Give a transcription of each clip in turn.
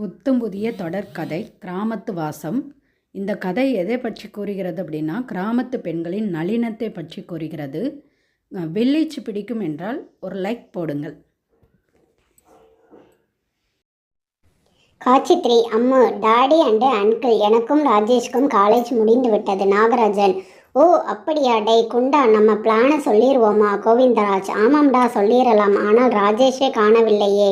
புத்தம் புதிய தொடர்கதை கிராமத்து வாசம். இந்த கதை எதை பற்றி கூறுகிறது அப்படின்னா கிராமத்து பெண்களின் நளினத்தை பற்றி கூறுகிறது. வில்லேஜ் பிடிக்கும் என்றால் ஒரு லைக் போடுங்கள். காட்சி three Ammu daddy and uncle எனக்கும் ராஜேஷ்க்கும் காலேஜ் முடிந்து விட்டது நாகராஜன். ஓ அப்படியா டே குண்டா நம்ம பிளானை சொல்லிடுவோமா கோவிந்தராஜ்? ஆமாம்டா சொல்லிடலாம் ஆனால் ராஜேஷே காணவில்லையே.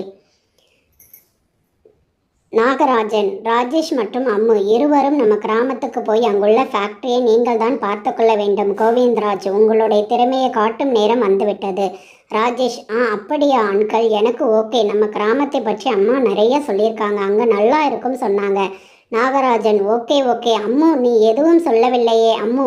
நாகராஜன் ராஜேஷ் மற்றும் அம்மு இருவரும் நம்ம கிராமத்துக்கு போய் அங்குள்ள ஃபேக்டரியை நீங்கள் தான் பார்த்து கொள்ள வேண்டும். கோவிந்தராஜ் உங்களுடைய திறமையை காட்டும் நேரம் வந்துவிட்டது. ராஜேஷ் ஆ அப்படியா அன்கல் எனக்கு ஓகே நம்ம கிராமத்தை பற்றி அம்மா நிறைய சொல்லியிருக்காங்க. அங்கே நல்லா இருக்கும் சொன்னாங்க. நாகராஜன் ஓகே ஓகே அம்மு நீ எதுவும் சொல்லவில்லையே. அம்மு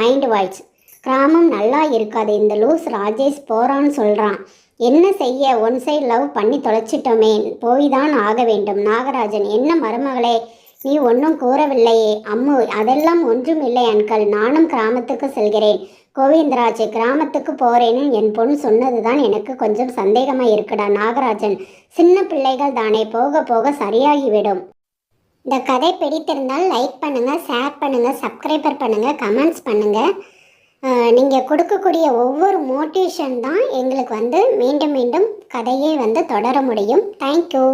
மைண்ட் வாய்ஸ் கிராமம் நல்லா இருக்காது இந்த லூஸ் ராஜேஷ் போகிறான்னு சொல்கிறான் என்ன செய்ய ஒன் சைடு லவ் பண்ணி தொலைச்சிட்டோமே போய் தான் ஆக வேண்டும். நாகராஜன் என்ன மருமகளே நீ ஒன்றும் கூறவில்லையே. அம்மு அதெல்லாம் ஒன்றும் இல்லை அன்கல் நானும் கிராமத்துக்கு செல்கிறேன். கோவிந்தராஜ் கிராமத்துக்கு போகிறேன்னு என் பொண்ணு சொன்னதுதான் எனக்கு கொஞ்சம் சந்தேகமாக இருக்குடா நாகராஜன். சின்ன பிள்ளைகள் தானே போக போக சரியாகிவிடும். இந்த கதை பிடித்திருந்தால் லைக் பண்ணுங்கள் ஷேர் பண்ணுங்கள் சப்ஸ்கிரைபர் பண்ணுங்க கமெண்ட்ஸ் பண்ணுங்கள் நீங்கள் கொடுக்கக்கூடிய ஒவ்வொரு மோட்டிவேஷன் தான் எங்களுக்கு வந்து மீண்டும் மீண்டும் கதையை வந்து தொடர முடியும். தேங்க்யூ